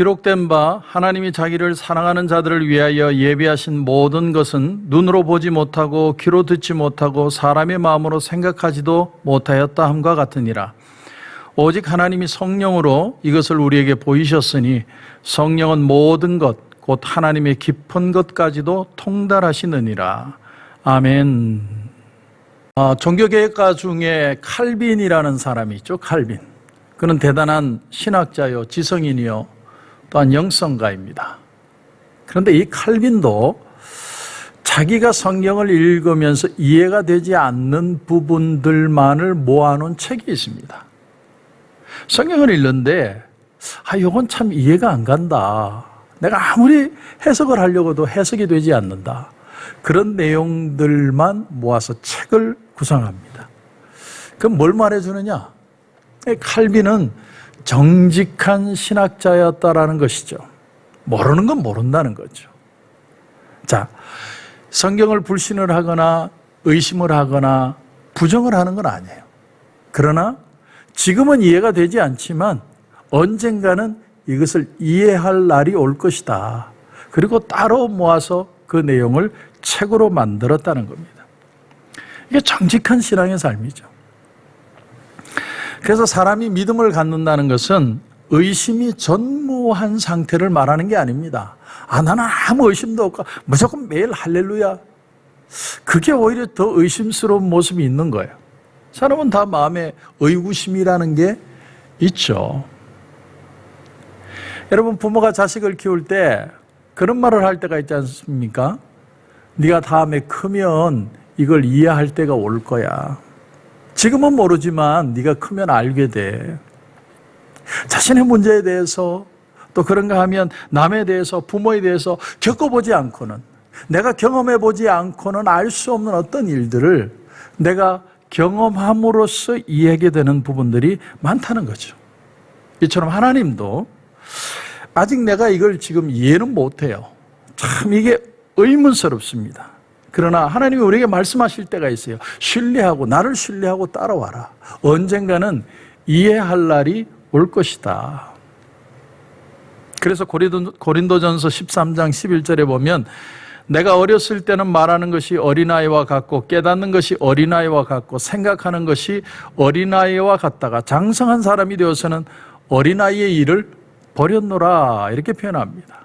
기록된 바 하나님이 자기를 사랑하는 자들을 위하여 예비하신 모든 것은 눈으로 보지 못하고 귀로 듣지 못하고 사람의 마음으로 생각하지도 못하였다 함과 같으니라. 오직 하나님이 성령으로 이것을 우리에게 보이셨으니 성령은 모든 것 곧 하나님의 깊은 것까지도 통달하시느니라. 아멘. 아, 종교개혁가 중에 칼빈이라는 사람이 있죠. 칼빈. 그는 대단한 신학자요, 지성인이요, 또한 영성가입니다. 그런데 이 칼빈도 자기가 성경을 읽으면서 이해가 되지 않는 부분들만을 모아놓은 책이 있습니다. 성경을 읽는데, 아, 이건 참 이해가 안 간다. 내가 아무리 해석을 하려고도 해석이 되지 않는다. 그런 내용들만 모아서 책을 구성합니다. 그럼 뭘 말해주느냐? 칼빈은 정직한 신학자였다라는 것이죠. 모르는 건 모른다는 거죠. 자, 성경을 불신을 하거나 의심을 하거나 부정을 하는 건 아니에요. 그러나 지금은 이해가 되지 않지만 언젠가는 이것을 이해할 날이 올 것이다. 그리고 따로 모아서 그 내용을 책으로 만들었다는 겁니다. 이게 정직한 신앙의 삶이죠. 그래서 사람이 믿음을 갖는다는 것은 의심이 전무한 상태를 말하는 게 아닙니다. 아, 나는 아무 의심도 없고 무조건 매일 할렐루야. 그게 오히려 더 의심스러운 모습이 있는 거예요. 사람은 다 마음에 의구심이라는 게 있죠. 여러분 부모가 자식을 키울 때 그런 말을 할 때가 있지 않습니까? 네가 다음에 크면 이걸 이해할 때가 올 거야. 지금은 모르지만 네가 크면 알게 돼. 자신의 문제에 대해서 또 그런가 하면 남에 대해서 부모에 대해서 겪어보지 않고는 내가 경험해 보지 않고는 알 수 없는 어떤 일들을 내가 경험함으로써 이해하게 되는 부분들이 많다는 거죠. 이처럼 하나님도 아직 내가 이걸 지금 이해는 못해요. 참 이게 의문스럽습니다. 그러나 하나님이 우리에게 말씀하실 때가 있어요. 신뢰하고 나를 신뢰하고 따라와라. 언젠가는 이해할 날이 올 것이다. 그래서 고린도, 고린도전서 13장 11절에 보면 내가 어렸을 때는 말하는 것이 어린아이와 같고 깨닫는 것이 어린아이와 같고 생각하는 것이 어린아이와 같다가 장성한 사람이 되어서는 어린아이의 일을 버렸노라 이렇게 표현합니다.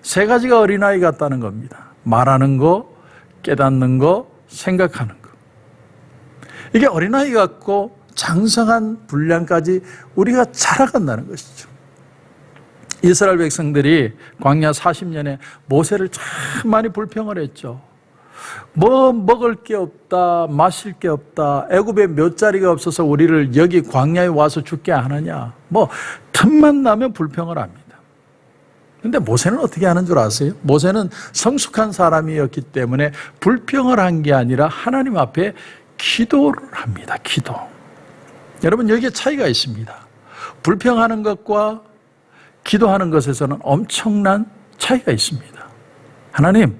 세 가지가 어린아이 같다는 겁니다. 말하는 거, 깨닫는 거, 생각하는 거. 이게 어린아이 같고 장성한 분량까지 우리가 자라간다는 것이죠. 이스라엘 백성들이 광야 40년에 모세를 참 많이 불평을 했죠. 뭐 먹을 게 없다, 마실 게 없다, 애굽에 몇 자리가 없어서 우리를 여기 광야에 와서 죽게 하느냐. 뭐 틈만 나면 불평을 합니다. 근데 모세는 어떻게 하는 줄 아세요? 모세는 성숙한 사람이었기 때문에 불평을 한 게 아니라 하나님 앞에 기도를 합니다. 기도. 여러분 여기에 차이가 있습니다. 불평하는 것과 기도하는 것에서는 엄청난 차이가 있습니다. 하나님,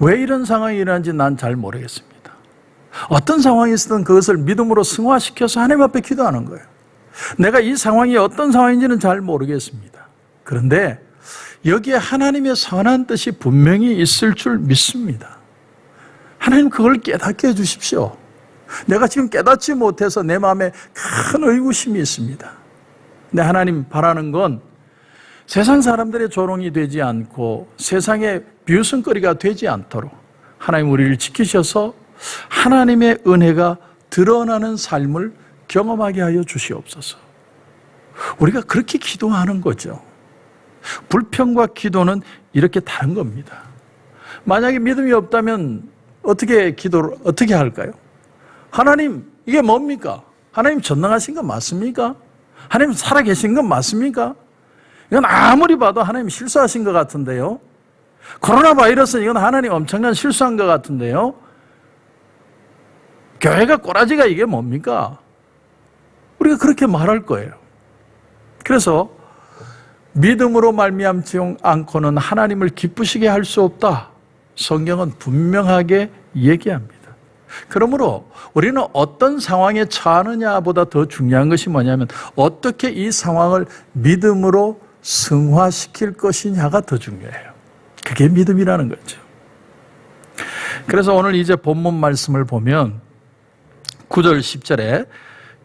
왜 이런 상황이 일어난지 난 잘 모르겠습니다. 어떤 상황이 있든 그것을 믿음으로 승화시켜서 하나님 앞에 기도하는 거예요. 내가 이 상황이 어떤 상황인지는 잘 모르겠습니다. 그런데 여기에 하나님의 선한 뜻이 분명히 있을 줄 믿습니다. 하나님 그걸 깨닫게 해주십시오. 내가 지금 깨닫지 못해서 내 마음에 큰 의구심이 있습니다. 근데 하나님 바라는 건 세상 사람들의 조롱이 되지 않고 세상의 비웃음거리가 되지 않도록 하나님 우리를 지키셔서 하나님의 은혜가 드러나는 삶을 경험하게 하여 주시옵소서. 우리가 그렇게 기도하는 거죠. 불평과 기도는 이렇게 다른 겁니다. 만약에 믿음이 없다면 어떻게 기도를 어떻게 할까요? 하나님 이게 뭡니까? 하나님 전능하신 건 맞습니까? 하나님 살아계신 건 맞습니까? 이건 아무리 봐도 하나님 실수하신 것 같은데요. 코로나 바이러스 이건 하나님 엄청난 실수한 것 같은데요. 교회가 꼬라지가 이게 뭡니까? 우리가 그렇게 말할 거예요. 그래서 믿음으로 말미암지 않고는 하나님을 기쁘시게 할 수 없다. 성경은 분명하게 얘기합니다. 그러므로 우리는 어떤 상황에 처하느냐보다 더 중요한 것이 뭐냐면 어떻게 이 상황을 믿음으로 승화시킬 것이냐가 더 중요해요. 그게 믿음이라는 거죠. 그래서 오늘 이제 본문 말씀을 보면 9절 10절에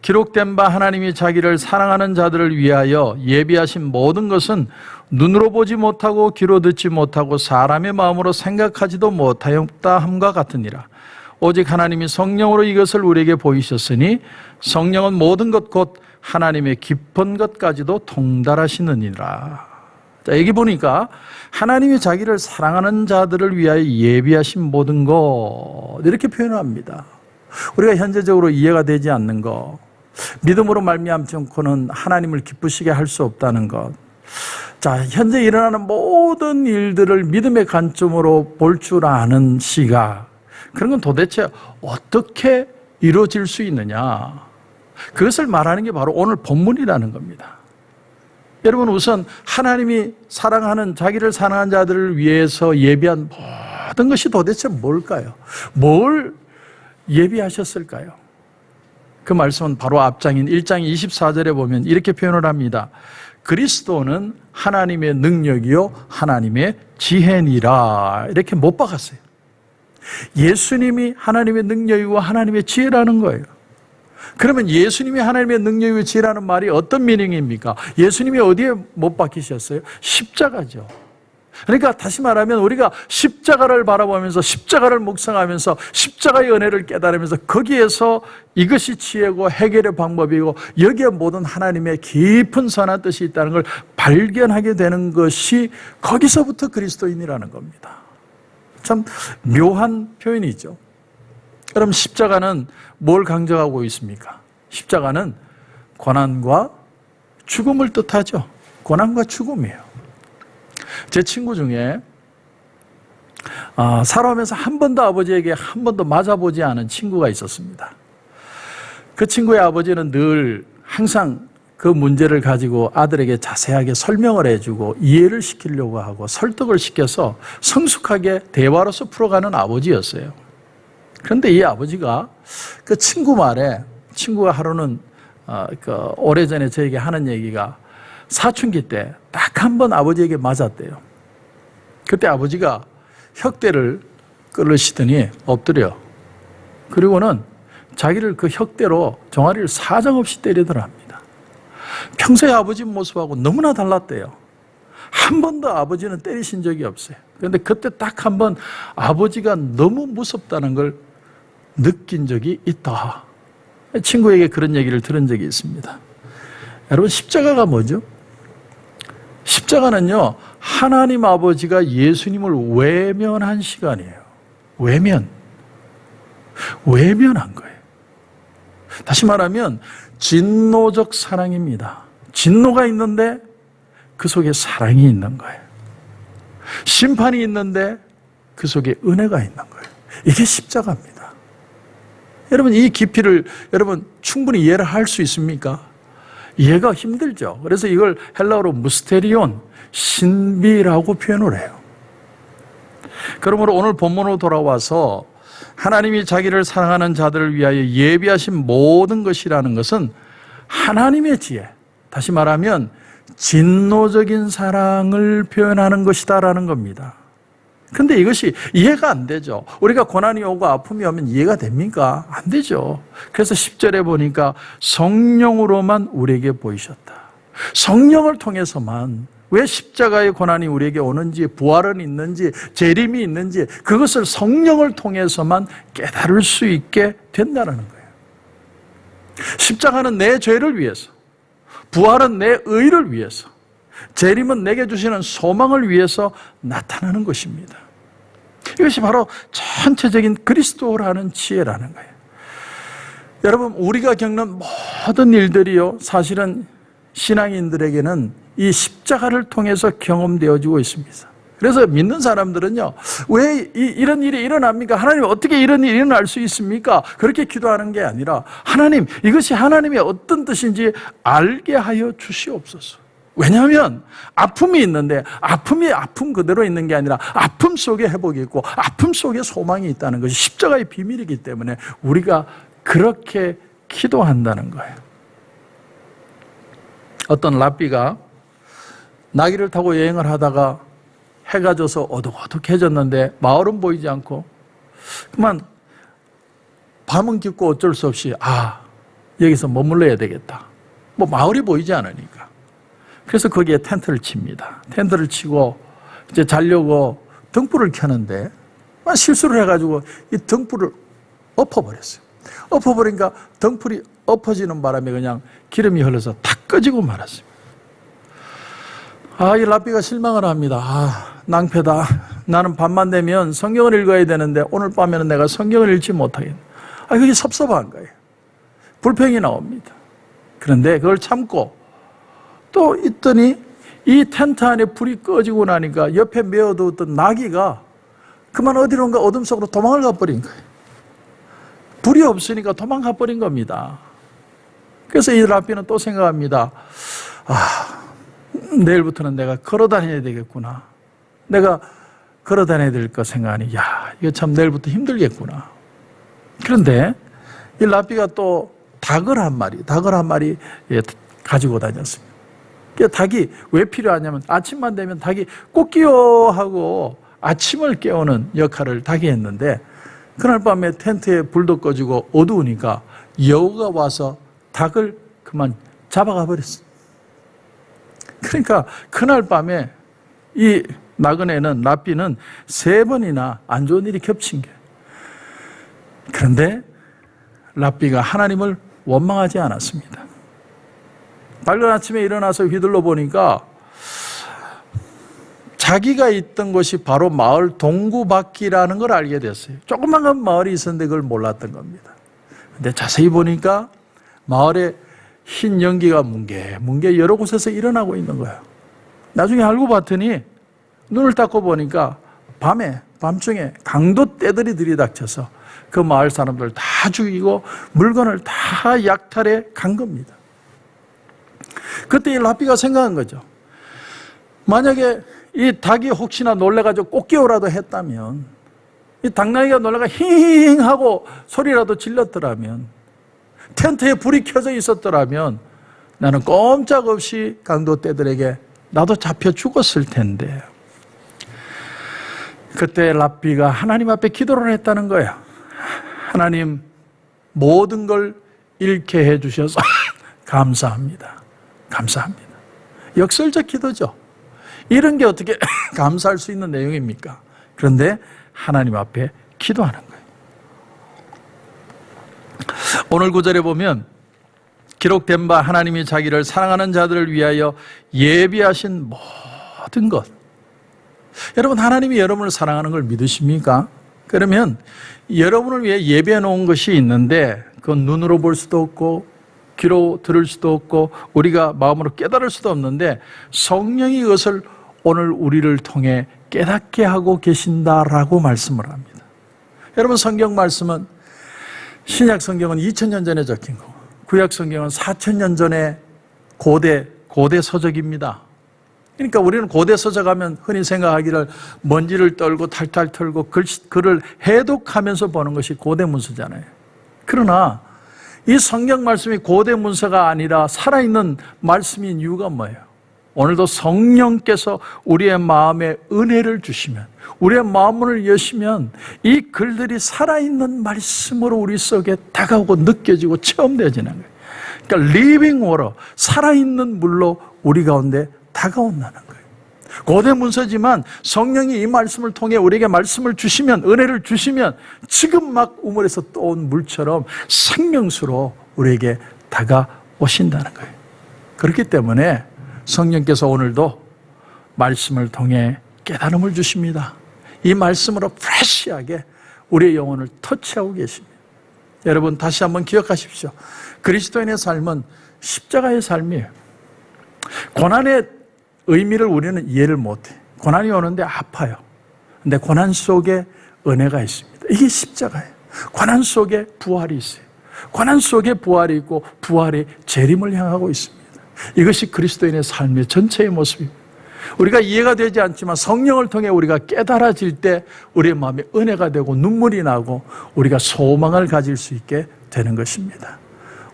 기록된 바 하나님이 자기를 사랑하는 자들을 위하여 예비하신 모든 것은 눈으로 보지 못하고 귀로 듣지 못하고 사람의 마음으로 생각하지도 못하였다 함과 같으니라. 오직 하나님이 성령으로 이것을 우리에게 보이셨으니 성령은 모든 것 곧 하나님의 깊은 것까지도 통달하시느니라. 자, 여기 보니까 하나님이 자기를 사랑하는 자들을 위하여 예비하신 모든 것 이렇게 표현합니다. 우리가 현재적으로 이해가 되지 않는 것, 믿음으로 말미암지 않고는 하나님을 기쁘시게 할 수 없다는 것. 자, 현재 일어나는 모든 일들을 믿음의 관점으로 볼 줄 아는 시각. 그런 건 도대체 어떻게 이루어질 수 있느냐? 그것을 말하는 게 바로 오늘 본문이라는 겁니다. 여러분 우선 하나님이 사랑하는 자기를 사랑하는 자들을 위해서 예비한 모든 것이 도대체 뭘까요? 뭘 예비하셨을까요? 그 말씀은 바로 앞장인 1장 24절에 보면 이렇게 표현을 합니다. 그리스도는 하나님의 능력이요 하나님의 지혜니라 이렇게 못 박았어요. 예수님이 하나님의 능력이고 하나님의 지혜라는 거예요. 그러면 예수님이 하나님의 능력이고 지혜라는 말이 어떤 미닝입니까? 예수님이 어디에 못 박히셨어요? 십자가죠. 그러니까 다시 말하면 우리가 십자가를 바라보면서 십자가를 묵상하면서 십자가의 은혜를 깨달으면서 거기에서 이것이 지혜고 해결의 방법이고 여기에 모든 하나님의 깊은 선한 뜻이 있다는 걸 발견하게 되는 것이 거기서부터 그리스도인이라는 겁니다. 참 묘한 표현이죠. 그럼 십자가는 뭘 강조하고 있습니까? 십자가는 고난과 죽음을 뜻하죠. 고난과 죽음이에요. 제 친구 중에 아, 살아오면서 한 번도 아버지에게 한 번도 맞아보지 않은 친구가 있었습니다. 그 친구의 아버지는 늘 항상 그 문제를 가지고 아들에게 자세하게 설명을 해주고 이해를 시키려고 하고 설득을 시켜서 성숙하게 대화로서 풀어가는 아버지였어요. 그런데 이 아버지가 그 친구 말에 친구가 하루는 어, 그 오래전에 저에게 하는 얘기가 사춘기 때 딱 한 번 아버지에게 맞았대요. 그때 아버지가 혁대를 끌으시더니 엎드려. 그리고는 자기를 그 혁대로 종아리를 사정없이 때리더라 합니다. 평소에 아버지 모습하고 너무나 달랐대요. 한 번도 아버지는 때리신 적이 없어요. 그런데 그때 딱 한 번 아버지가 너무 무섭다는 걸 느낀 적이 있다. 친구에게 그런 얘기를 들은 적이 있습니다. 여러분, 십자가가 뭐죠? 십자가는요, 하나님 아버지가 예수님을 외면한 시간이에요. 외면. 외면한 거예요. 다시 말하면, 진노적 사랑입니다. 진노가 있는데 그 속에 사랑이 있는 거예요. 심판이 있는데 그 속에 은혜가 있는 거예요. 이게 십자가입니다. 여러분, 이 깊이를 여러분 충분히 이해를 할 수 있습니까? 이해가 힘들죠. 그래서 이걸 헬라어로 무스테리온, 신비라고 표현을 해요. 그러므로 오늘 본문으로 돌아와서 하나님이 자기를 사랑하는 자들을 위하여 예비하신 모든 것이라는 것은 하나님의 지혜, 다시 말하면 진노적인 사랑을 표현하는 것이다라는 겁니다. 근데 이것이 이해가 안 되죠. 우리가 고난이 오고 아픔이 오면 이해가 됩니까? 안 되죠. 그래서 10절에 보니까 성령으로만 우리에게 보이셨다. 성령을 통해서만 왜 십자가의 고난이 우리에게 오는지, 부활은 있는지, 재림이 있는지, 그것을 성령을 통해서만 깨달을 수 있게 된다는 거예요. 십자가는 내 죄를 위해서, 부활은 내 의를 위해서, 재림은 내게 주시는 소망을 위해서 나타나는 것입니다. 이것이 바로 전체적인 그리스도라는 지혜라는 거예요. 여러분, 우리가 겪는 모든 일들이요, 사실은 신앙인들에게는 이 십자가를 통해서 경험되어지고 있습니다. 그래서 믿는 사람들은요, 왜 이, 런 일이 일어납니까? 하나님 어떻게 이런 일이 일어날 수 있습니까? 그렇게 기도하는 게 아니라, 하나님, 이것이 하나님의 어떤 뜻인지 알게 하여 주시옵소서. 왜냐하면 아픔이 있는데 아픔이 아픔 그대로 있는 게 아니라 아픔 속에 회복이 있고 아픔 속에 소망이 있다는 것이 십자가의 비밀이기 때문에 우리가 그렇게 기도한다는 거예요. 어떤 랍비가 나귀를 타고 여행을 하다가 해가 져서 어둑어둑해졌는데 마을은 보이지 않고 그만 밤은 깊고 어쩔 수 없이 아 여기서 머물러야 되겠다. 뭐 마을이 보이지 않으니까. 그래서 거기에 텐트를 칩니다. 텐트를 치고 이제 자려고 등불을 켜는데 막 실수를 해가지고 이 등불을 엎어버렸어요. 엎어버리니까 등불이 엎어지는 바람에 그냥 기름이 흘러서 다 꺼지고 말았습니다. 아, 이 랍비가 실망을 합니다. 아, 낭패다. 나는 밤만 되면 성경을 읽어야 되는데 오늘 밤에는 내가 성경을 읽지 못하겠네. 아, 그게 섭섭한 거예요. 불평이 나옵니다. 그런데 그걸 참고 또 있더니 이 텐트 안에 불이 꺼지고 나니까 옆에 메어두었던 나귀가 그만 어디론가 어둠 속으로 도망을 가버린 거예요. 불이 없으니까 도망가 버린 겁니다. 그래서 이 랍비는 또 생각합니다. 아, 내일부터는 내가 걸어 다녀야 되겠구나. 내가 걸어 다녀야 될 거 생각하니, 야, 이거 참 내일부터 힘들겠구나. 그런데 이 랍비가 또 닭을 한 마리, 닭을 한 마리 예, 가지고 다녔습니다. 그 닭이 왜 필요하냐면 아침만 되면 닭이 꽃기요 하고 아침을 깨우는 역할을 닭이 했는데 그날 밤에 텐트에 불도 꺼지고 어두우니까 여우가 와서 닭을 그만 잡아가 버렸어. 그러니까 그날 밤에 이 나그네는 랍비는 세 번이나 안 좋은 일이 겹친 게. 그런데 랍비가 하나님을 원망하지 않았습니다. 밝은 아침에 일어나서 휘둘러 보니까 자기가 있던 곳이 바로 마을 동구바퀴라는 걸 알게 됐어요. 조그만 마을이 있었는데 그걸 몰랐던 겁니다. 근데 자세히 보니까 마을에 흰 연기가 뭉게 뭉게 여러 곳에서 일어나고 있는 거예요. 나중에 알고 봤더니 눈을 닦고 보니까 밤에 밤중에 강도 떼들이 들이닥쳐서 그 마을 사람들 다 죽이고 물건을 다 약탈해 간 겁니다. 그때 이 라비가 생각한 거죠. 만약에 이 닭이 혹시나 놀래가지고 꽃게오라도 했다면 이 닭나기가 놀래가 힝 하고 소리라도 질렀더라면 텐트에 불이 켜져 있었더라면 나는 꼼짝없이 강도 떼들에게 나도 잡혀 죽었을 텐데 그때 랍비가 하나님 앞에 기도를 했다는 거예요. 하나님 모든 걸 잃게 해 주셔서 감사합니다. 감사합니다. 역설적 기도죠. 이런 게 어떻게 감사할 수 있는 내용입니까? 그런데 하나님 앞에 기도하는 거예요. 오늘 구절에 보면 기록된 바 하나님이 자기를 사랑하는 자들을 위하여 예비하신 모든 것. 여러분, 하나님이 여러분을 사랑하는 걸 믿으십니까? 그러면 여러분을 위해 예비해 놓은 것이 있는데 그건 눈으로 볼 수도 없고 귀로 들을 수도 없고 우리가 마음으로 깨달을 수도 없는데 성령이 이것을 오늘 우리를 통해 깨닫게 하고 계신다라고 말씀을 합니다. 여러분 성경 말씀은 신약 성경은 2000년 전에 적힌 거, 구약 성경은 4000년 전에 고대 고대 서적입니다. 그러니까 우리는 고대 서적하면 흔히 생각하기를 먼지를 떨고 탈탈 털고 글, 글을 해독하면서 보는 것이 고대 문서잖아요. 그러나 이 성경 말씀이 고대 문서가 아니라 살아있는 말씀인 이유가 뭐예요? 오늘도 성령께서 우리의 마음에 은혜를 주시면, 우리의 마음을 여시면 이 글들이 살아있는 말씀으로 우리 속에 다가오고 느껴지고 체험되어지는 거예요. 그러니까 리빙 워러, 살아있는 물로 우리 가운데 다가온다는 거예요. 고대 문서지만 성령이 이 말씀을 통해 우리에게 말씀을 주시면, 은혜를 주시면 지금 막 우물에서 떠온 물처럼 생명수로 우리에게 다가오신다는 거예요. 그렇기 때문에 성령께서 오늘도 말씀을 통해 깨달음을 주십니다. 이 말씀으로 프레시하게 우리의 영혼을 터치하고 계십니다. 여러분 다시 한번 기억하십시오. 그리스도인의 삶은 십자가의 삶이에요. 고난의 의미를 우리는 이해를 못해. 고난이 오는데 아파요. 근데 고난 속에 은혜가 있습니다. 이게 십자가예요. 고난 속에 부활이 있어요. 고난 속에 부활이 있고 부활이 재림을 향하고 있습니다. 이것이 그리스도인의 삶의 전체의 모습입니다. 우리가 이해가 되지 않지만 성령을 통해 우리가 깨달아질 때 우리의 마음에 은혜가 되고 눈물이 나고 우리가 소망을 가질 수 있게 되는 것입니다.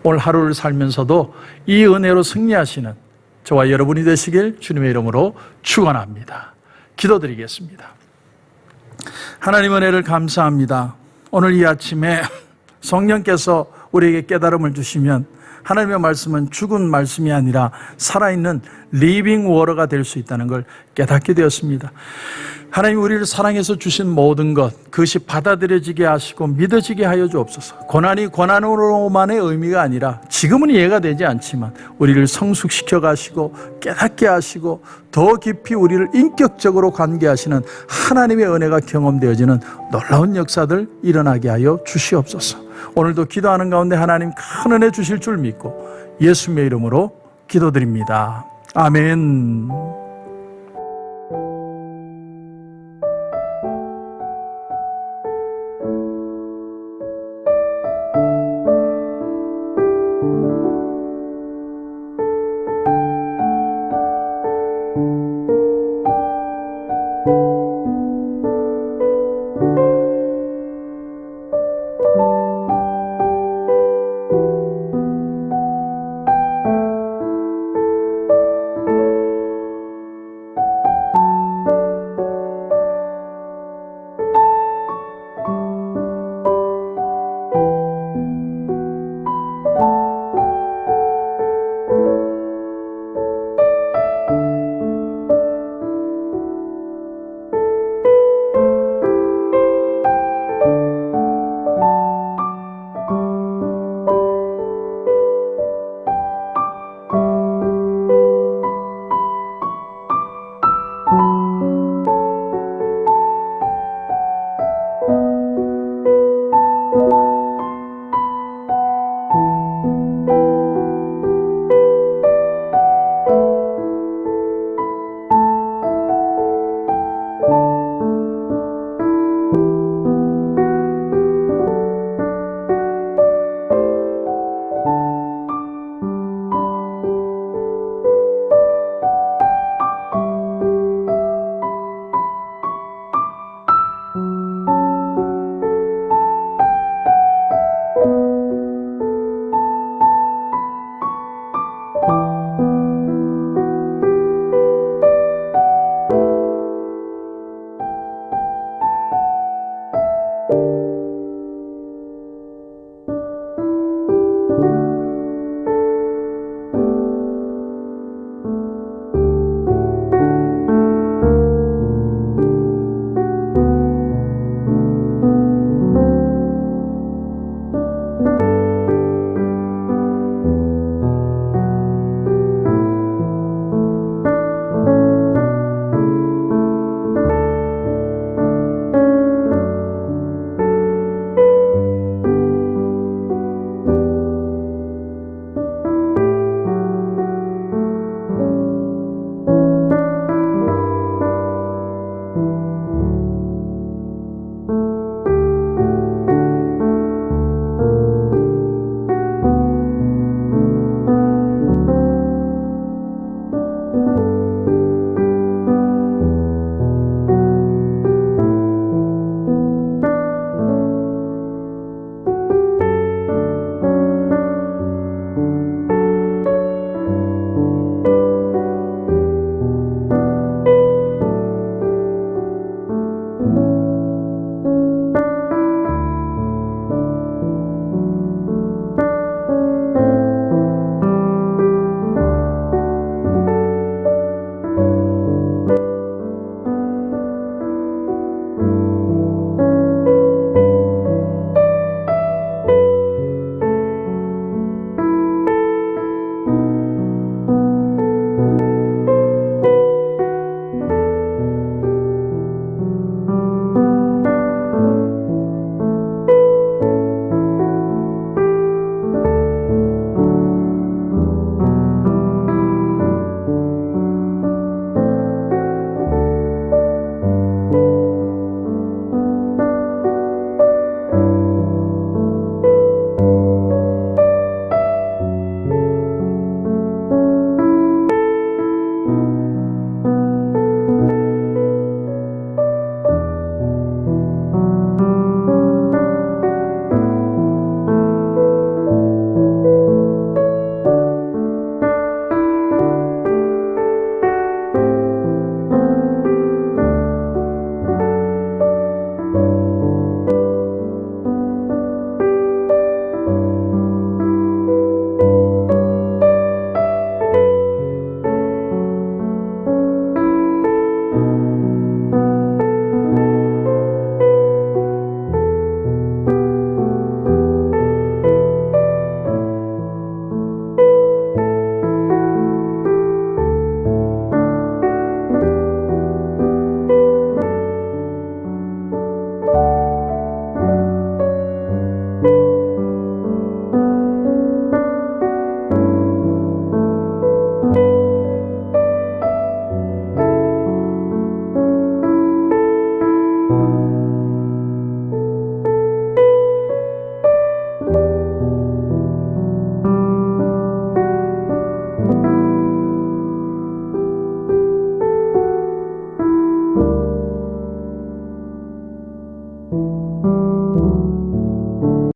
오늘 하루를 살면서도 이 은혜로 승리하시는 저와 여러분이 되시길 주님의 이름으로 축원합니다. 기도드리겠습니다. 하나님 은혜를 감사합니다. 오늘 이 아침에 성령께서 우리에게 깨달음을 주시면 하나님의 말씀은 죽은 말씀이 아니라 살아있는 리빙 워러가 될 수 있다는 걸 깨닫게 되었습니다. 하나님 우리를 사랑해서 주신 모든 것 그것이 받아들여지게 하시고 믿어지게 하여 주옵소서. 고난이 고난으로만의 의미가 아니라 지금은 이해가 되지 않지만 우리를 성숙시켜 가시고 깨닫게 하시고 더 깊이 우리를 인격적으로 관계하시는 하나님의 은혜가 경험되어지는 놀라운 역사들 일어나게 하여 주시옵소서. 오늘도 기도하는 가운데 하나님 큰 은혜 주실 줄 믿고 예수님의 이름으로 기도드립니다. 아멘.